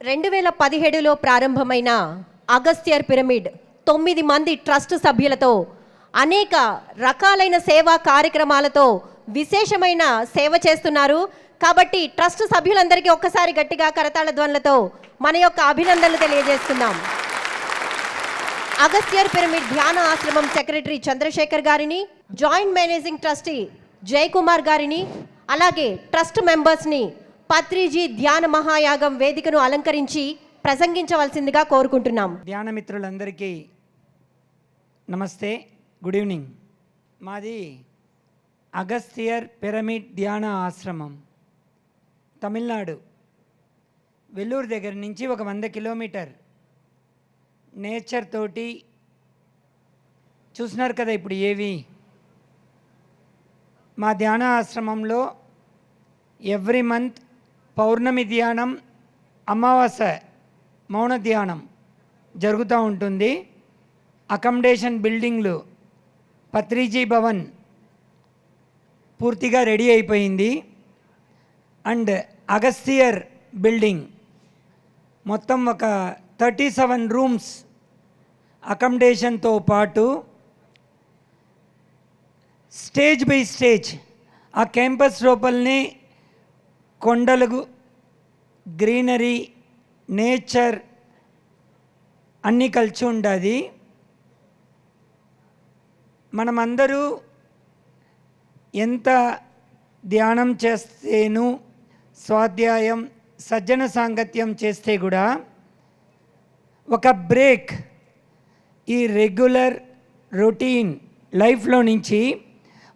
రెండు వేల పదిహేడులో ప్రారంభమైన అగస్త్యర్ పిరమిడ్ తొమ్మిది మంది ట్రస్ట్ సభ్యులతో అనేక రకాలైన సేవా కార్యక్రమాలతో విశేషమైన సేవ చేస్తున్నారు. కాబట్టి ట్రస్ట్ సభ్యులందరికీ ఒక్కసారి గట్టిగా కరతాళ ధ్వనులతో మన యొక్క అభినందనలు తెలియజేస్తున్నాం. అగస్త్యర్ పిరమిడ్ ధ్యాన ఆశ్రమం సెక్రటరీ చంద్రశేఖర్ గారిని జాయింట్ మేనేజింగ్ ట్రస్టీ జయకుమార్ గారిని అలాగే ట్రస్ట్ మెంబర్స్ని పత్రిజీ ధ్యాన మహాయాగం వేదికను అలంకరించి ప్రసంగించవలసిందిగా కోరుకుంటున్నాం. ధ్యాన మిత్రులందరికీ నమస్తే గుడ్ ఈవినింగ్. మాది అగస్తియర్ పిరమిడ్ ధ్యాన ఆశ్రమం తమిళనాడు. వెల్లూరు దగ్గర నుంచి ఒక వంద కిలోమీటర్ నేచర్ తోటి చూసినారు కదా ఇప్పుడు ఏవి? మా ధ్యాన ఆశ్రమంలో ఎవ్రీ మంత్ పౌర్ణమి ధ్యానం అమావాస్య మౌన ధ్యానం జరుగుతూ ఉంటుంది. అకామిడేషన్ బిల్డింగ్లు పత్రిజీ భవన్ పూర్తిగా రెడీ అయిపోయింది. అండ్ అగస్తియర్ బిల్డింగ్ మొత్తం ఒక థర్టీ సెవెన్ రూమ్స్ అకామిడేషన్తో పాటు స్టేజ్ బై స్టేజ్ ఆ క్యాంపస్ లోపలనే కొండలు గ్రీనరీ నేచర్ అన్నీ కలిసి ఉండాది. మనమందరూ ఎంత ధ్యానం చేస్తేను స్వాధ్యాయం సజ్జన సాంగత్యం చేస్తే కూడా ఒక బ్రేక్ ఈ రెగ్యులర్ రొటీన్ లైఫ్లో నుంచి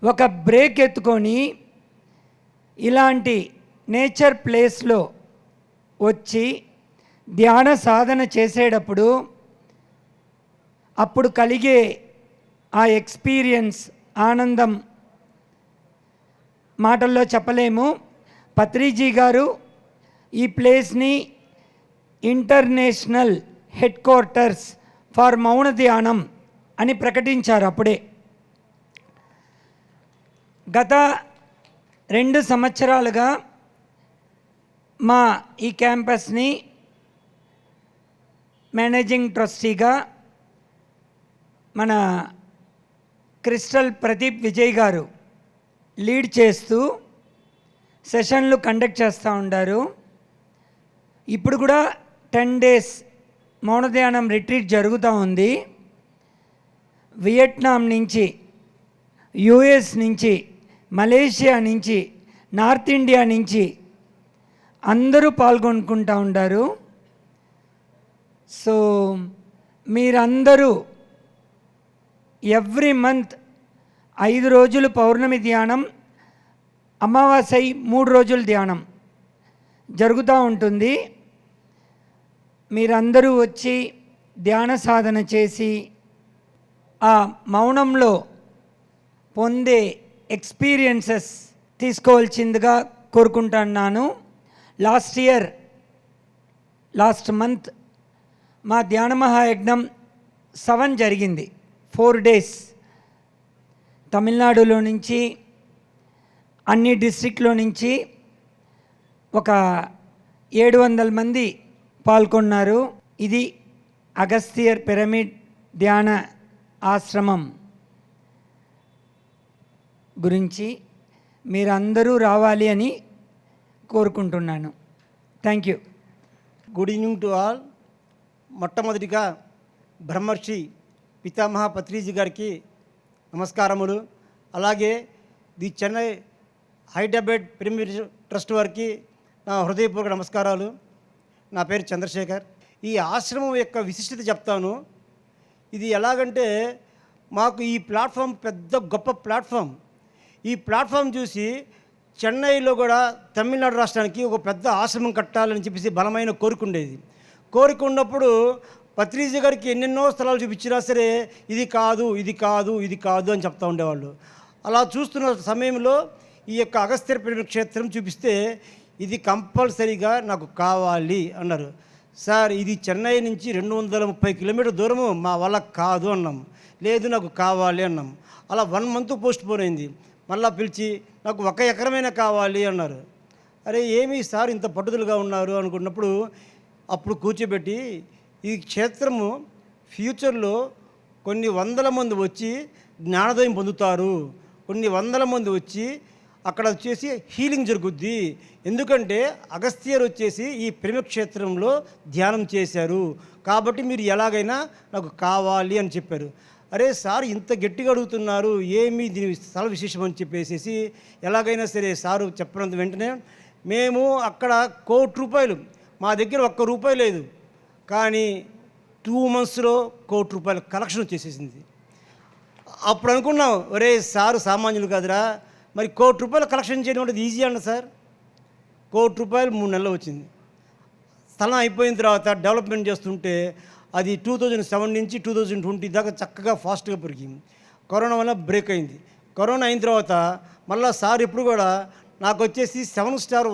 ఒక బ్రేక్ ఎత్తుకొని ఇలాంటి నేచర్ ప్లేస్లో వచ్చి ధ్యాన సాధన చేసేటప్పుడు అప్పుడు కలిగే ఆ ఎక్స్పీరియన్స్ ఆనందం మాటల్లో చెప్పలేము. పత్రిజీ గారు ఈ ప్లేస్ని ఇంటర్నేషనల్ హెడ్ క్వార్టర్స్ ఫర్ మౌన ధ్యానం అని ప్రకటించారు అప్పుడే. గత రెండు సంవత్సరాలుగా మా ఈ క్యాంపస్ని మేనేజింగ్ ట్రస్టీగా మన క్రిస్టల్ ప్రదీప్ విజయ్ గారు లీడ్ చేస్తూ సెషన్లు కండక్ట్ చేస్తూ ఉండారు. ఇప్పుడు కూడా టెన్ డేస్ మౌనధ్యానం రిట్రీట్ జరుగుతూ ఉంది. వియట్నాం నుంచి యుఎస్ నుంచి మలేషియా నుంచి నార్త్ ఇండియా నుంచి అందరూ పాల్గొనుకుంటూ ఉంటారు సో మీరందరూ ఎవ్రీ మంత్ ఐదు రోజులు పౌర్ణమి ధ్యానం అమావాస్య మూడు రోజులు ధ్యానం జరుగుతూ ఉంటుంది. మీరందరూ వచ్చి ధ్యాన సాధన చేసి ఆ మౌనంలో పొందే ఎక్స్పీరియన్సెస్ తీసుకోవాల్సిందిగా కోరుకుంటున్నాను. లాస్ట్ ఇయర్ లాస్ట్ మంత్ మా ధ్యాన మహాయజ్ఞం సెవెన్ జరిగింది. ఫోర్ డేస్ తమిళనాడులో నుంచి అన్ని డిస్ట్రిక్ట్లో నుంచి ఒక ఏడు వందల మంది పాల్గొన్నారు. ఇది అగస్తియర్ పిరమిడ్ ధ్యాన ఆశ్రమం గురించి మీరందరూ రావాలి అని కోరుకుంటున్నాను. Thank you good evening to all మొట్టమొదటిగా బ్రహ్మర్షి పితామహ పత్రిజీ గారికి నమస్కారములు. అలాగే the Chennai Hyderabad premier trust వారికి నా హృదయపూర్వక నమస్కారాలు. నా పేరు చంద్రశేఖర్. ఈ ఆశ్రమం యొక్క విశిష్టత చెప్తాను. ఇది ఎలాగంటే మాకు ఈ ప్లాట్ఫామ్ పెద్ద గొప్ప ప్లాట్ఫామ్. ఈ ప్లాట్ఫామ్ చూసి చెన్నైలో కూడా తమిళనాడు రాష్ట్రానికి ఒక పెద్ద ఆశ్రమం కట్టాలని చెప్పేసి బలమైన కోరిక ఉండేది. కోరిక ఉన్నప్పుడు పత్రిజీ గారికి ఎన్నెన్నో స్థలాలు చూపించినా సరే ఇది కాదు ఇది కాదు ఇది కాదు అని చెప్తూ ఉండేవాళ్ళు. అలా చూస్తున్న సమయంలో ఈ యొక్క అగస్త్య క్షేత్రం చూపిస్తే ఇది కంపల్సరీగా నాకు కావాలి అన్నారు. సార్ ఇది చెన్నై నుంచి రెండు వందల ముప్పై కిలోమీటర్ దూరము మా వల్ల కాదు అన్నాం. లేదు నాకు కావాలి అన్నాం. అలా వన్ మంత్ పోస్ట్ పోన్ అయింది. మళ్ళా పిలిచి నాకు ఒక ఎకరమైనా కావాలి అన్నారు. అరే ఏమి సార్ ఇంత పట్టుదలగా ఉన్నారు అనుకున్నప్పుడు అప్పుడు కూర్చోబెట్టి ఈ క్షేత్రము ఫ్యూచర్లో కొన్ని వందల మంది వచ్చి జ్ఞానోదయం పొందుతారు. కొన్ని వందల మంది వచ్చి అక్కడ వచ్చేసి హీలింగ్ జరుగుద్ది. ఎందుకంటే అగస్త్యర్ వచ్చేసి ఈ ప్రేమ క్షేత్రంలో ధ్యానం చేశారు. కాబట్టి మీరు ఎలాగైనా నాకు కావాలి అని చెప్పారు. అరే సార్ ఇంత గట్టిగా అడుగుతున్నారు ఏమి దీని స్థల విశేషం అని చెప్పేసి ఎలాగైనా సరే సారు చెప్పినంత వెంటనే మేము అక్కడ కోటి రూపాయలు మా దగ్గర ఒక్క రూపాయి లేదు కానీ టూ మంత్స్లో కోటి రూపాయలు కలెక్షన్ వచ్చేసేసింది. అప్పుడు అనుకున్నాం ఒరే సారు సామాన్యులు కాదురా మరి కోటి రూపాయలు కలెక్షన్ చేయడం అంటే ఈజీ అండి సార్. కోటి రూపాయలు మూడు నెలలు వచ్చింది. స్థలం అయిపోయిన తర్వాత డెవలప్మెంట్ చేస్తుంటే అది టూ థౌజండ్ సెవెన్ నుంచి టూ థౌజండ్ ట్వంటీ దాకా చక్కగా ఫాస్ట్గా పెరిగింది కరోనా వల్ల బ్రేక్ అయింది. కరోనా అయిన తర్వాత మళ్ళీ సార్ ఇప్పుడు కూడా నాకు వచ్చేసి సెవెన్ స్టార్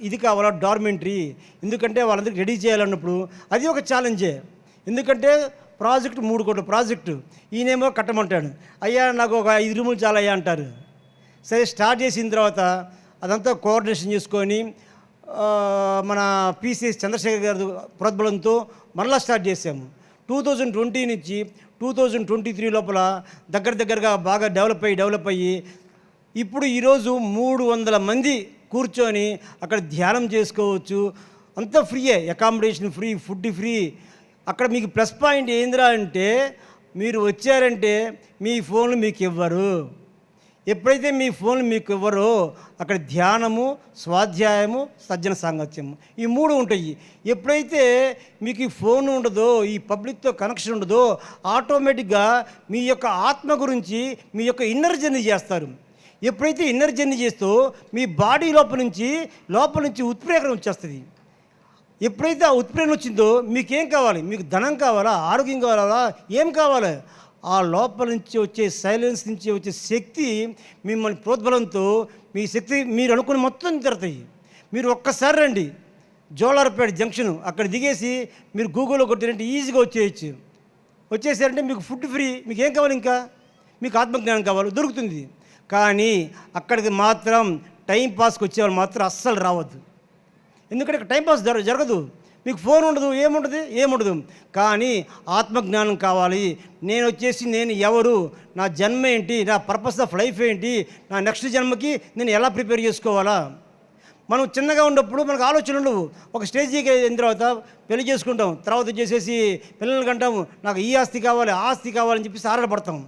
ఇది కావాలా డార్మెంటరీ ఎందుకంటే వాళ్ళందరికీ రెడీ చేయాలన్నప్పుడు అది ఒక ఛాలెంజే. ఎందుకంటే ప్రాజెక్ట్ మూడు కోట్ల ప్రాజెక్టు ఈయనేమో కట్టమంటాడు. అయ్యా నాకు ఒక ఐదు రూములు చాలా అయ్యా అంటారు. సరే స్టార్ట్ చేసిన తర్వాత అదంతా కోఆర్డినేషన్ చేసుకొని మన పీసీఎస్ చంద్రశేఖర్ గారి ప్రోద్బలంతో మరలా స్టార్ట్ చేసాము టూ థౌజండ్ ట్వంటీ నుంచి టూ థౌజండ్ ట్వంటీ త్రీ లోపల దగ్గర దగ్గరగా బాగా డెవలప్ అయ్యి డెవలప్ అయ్యి ఇప్పుడు ఈరోజు మూడు వందల మంది కూర్చొని అక్కడ ధ్యానం చేసుకోవచ్చు. అంతా ఫ్రీయే అకామిడేషన్ ఫ్రీ ఫుడ్ ఫ్రీ. అక్కడ మీకు ప్లస్ పాయింట్ ఏందిరా అంటే మీరు వచ్చారంటే మీ ఫోన్లు మీకు ఇవ్వరు. ఎప్పుడైతే మీ ఫోన్ మీకు ఇవ్వరో అక్కడ ధ్యానము స్వాధ్యాయము సజ్జన సాంగత్యము ఈ మూడు ఉంటాయి. ఎప్పుడైతే మీకు ఈ ఫోన్ ఉండదో ఈ పబ్లిక్తో కనెక్షన్ ఉండదో ఆటోమేటిక్గా మీ యొక్క ఆత్మ గురించి మీ యొక్క ఇన్నర్ జర్నీ చేస్తారు. ఎప్పుడైతే ఇన్నర్ జర్నీ చేస్తూ మీ బాడీ లోపల నుంచి లోపల నుంచి ఉత్ప్రేరణ వచ్చేస్తుంది. ఎప్పుడైతే ఆ ఉత్ప్రేరణ వచ్చిందో మీకేం కావాలి? మీకు ధనం కావాలా? ఆరోగ్యం కావాలా? ఏం కావాలి? ఆ లోపల నుంచి వచ్చే సైలెన్స్ నుంచి వచ్చే శక్తి మిమ్మల్ని ప్రోద్బలంతో మీ శక్తి మీరు అనుకుని మొత్తం తిరుగుతాయి మీరు ఒక్కసారి రండి. జోలార్పేట జంక్షన్ అక్కడ దిగేసి మీరు గూగుల్లో కొట్టినట్టు ఈజీగా వచ్చేయచ్చు. వచ్చేసారంటే మీకు ఫుడ్ ఫ్రీ మీకు ఏం కావాలి ఇంకా? మీకు ఆత్మజ్ఞానం కావాలి దొరుకుతుంది. కానీ అక్కడికి మాత్రం టైం పాస్కి వచ్చేవాళ్ళు మాత్రం అస్సలు రావద్దు. ఎందుకంటే ఇక్కడ టైంపాస్ జరగదు. మీకు ఫోన్ ఉండదు ఏముండదు? ఏముండదు. కానీ ఆత్మజ్ఞానం కావాలి. నేను వచ్చేసి నేను ఎవరు? నా జన్మ ఏంటి? నా పర్పస్ ఆఫ్ లైఫ్ ఏంటి? నా నెక్స్ట్ జన్మకి నేను ఎలా ప్రిపేర్ చేసుకోవాలా? మనం చిన్నగా ఉన్నప్పుడు మనకు ఆలోచనలు ఉండవు. ఒక స్టేజీకి అయిన తర్వాత పెళ్ళి చేసుకుంటాం. తర్వాత వచ్చేసేసి పిల్లలకి అంటాము నాకు ఈ ఆస్తి కావాలి ఆస్తి కావాలని చెప్పేసి ఆరాటపడతాం.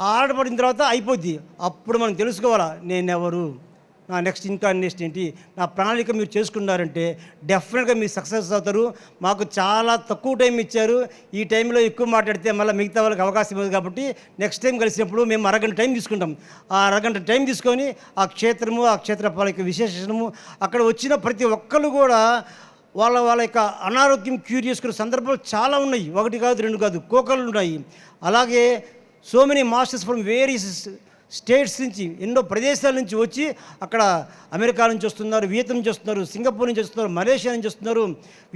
ఆ ఆరాటపడిన తర్వాత అయిపోద్ది. అప్పుడు మనం తెలుసుకోవాలా? నేను ఎవరు నా నెక్స్ట్ ఇంకా నెక్స్ట్ ఏంటి? నా ప్రణాళిక మీరు చేసుకున్నారంటే డెఫినెట్గా మీరు సక్సెస్ అవుతారు. మాకు చాలా తక్కువ టైం ఇచ్చారు. ఈ టైంలో ఎక్కువ మాట్లాడితే మళ్ళీ మిగతా వాళ్ళకి అవకాశం ఉంది కాబట్టి నెక్స్ట్ టైం కలిసినప్పుడు మేము అరగంట టైం తీసుకుంటాం. ఆ అరగంట టైం తీసుకొని ఆ క్షేత్రము ఆ క్షేత్రపాల యొక్క విశేషణము అక్కడ వచ్చిన ప్రతి ఒక్కరు కూడా వాళ్ళ వాళ్ళ యొక్క అనారోగ్యం క్యూర్ చేసుకునే సందర్భాలు చాలా ఉన్నాయి. ఒకటి కాదు రెండు కాదు కోకలు ఉన్నాయి. అలాగే so many masters from various states నుంచి ఎన్నో ప్రదేశాల నుంచి వచ్చి అక్కడ అమెరికా నుంచి వస్తున్నారు వియత్నం నుంచి వస్తున్నారు సింగపూర్ నుంచి వస్తున్నారు మలేషియా నుంచి వస్తున్నారు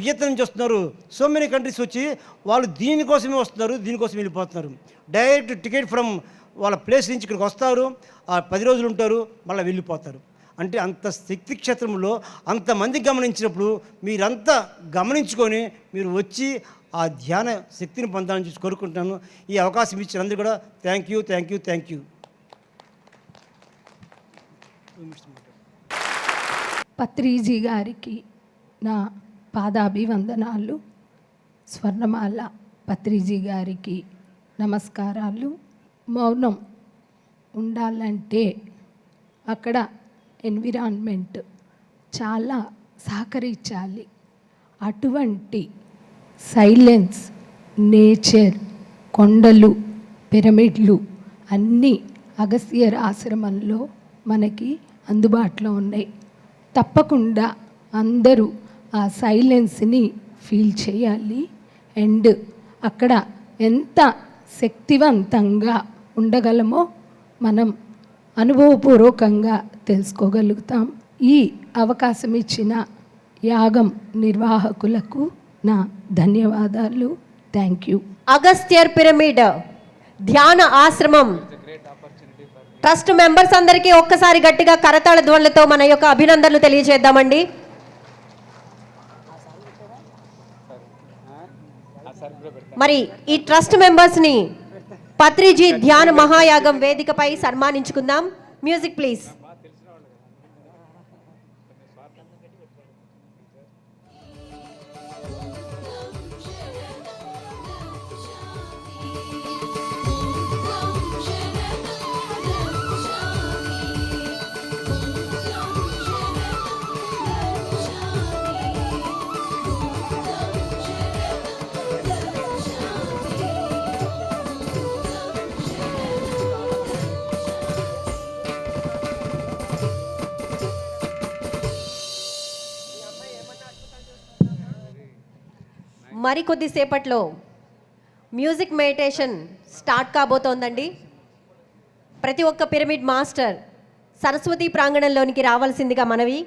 వియత్నం నుంచి వస్తున్నారు. సో మెనీ కంట్రీస్ వచ్చి వాళ్ళు దీనికోసమే వస్తున్నారు దీనికోసం వెళ్ళిపోతున్నారు. డైరెక్ట్ టికెట్ ఫ్రమ్ వాళ్ళ ప్లేస్ నుంచి ఇక్కడికి వస్తారు ఆ పది రోజులు ఉంటారు మళ్ళీ వెళ్ళిపోతారు. అంటే అంత శక్తి క్షేత్రంలో అంతమంది గమనించినప్పుడు మీరంతా గమనించుకొని మీరు వచ్చి ఆ ధ్యాన శక్తిని పొందాలని చూసి కోరుకుంటున్నాను. ఈ అవకాశం ఇచ్చిన అందరూ కూడా thank you thank you thank you Patriji గారికి నా పాదాభివందనాలు స్వర్ణమాల పత్రిజీ గారికి నమస్కారాలు. మౌనం ఉండాలంటే అక్కడ ఎన్విరాన్మెంట్ చాలా సహకరించాలి. అటువంటి సైలెన్స్ నేచర్ కొండలు పిరమిడ్లు అన్నీ అగస్త్యర్ ఆశ్రమంలో మనకి అందుబాటులో ఉన్నాయి. తప్పకుండా అందరూ ఆ సైలెన్స్ని ఫీల్ చేయాలి. అండ్ అక్కడ ఎంత శక్తివంతంగా ఉండగలమో మనం అనుభవపూర్వకంగా తెలుసుకోగలుగుతాం. ఈ అవకాశం ఇచ్చిన యాగం నిర్వాహకులకు నా ధన్యవాదాలు. థ్యాంక్ యూ అగస్త్యర్ పిరమిడ్ ధ్యాన ఆశ్రమం. ట్రస్ట్ మెంబర్స్ అందరికీ ఒక్కసారి గట్టిగా కరతాళ ధ్వనులతో మన యొక్క అభినందనలు తెలియజేద్దామండి. మరి ఈ ట్రస్ట్ మెంబర్స్ని పత్రిజీ ధ్యాన మహాయాగం వేదికపై సన్మానించుకుందాం. Music please. మరి కొద్దిసేపట్లో మ్యూజిక్ మెడిటేషన్ స్టార్ట్ కాబోతోందండి. ప్రతి ఒక్క పిరమిడ్ మాస్టర్ సరస్వతి ప్రాంగణంలోనికి రావాల్సిందిగా మనవి.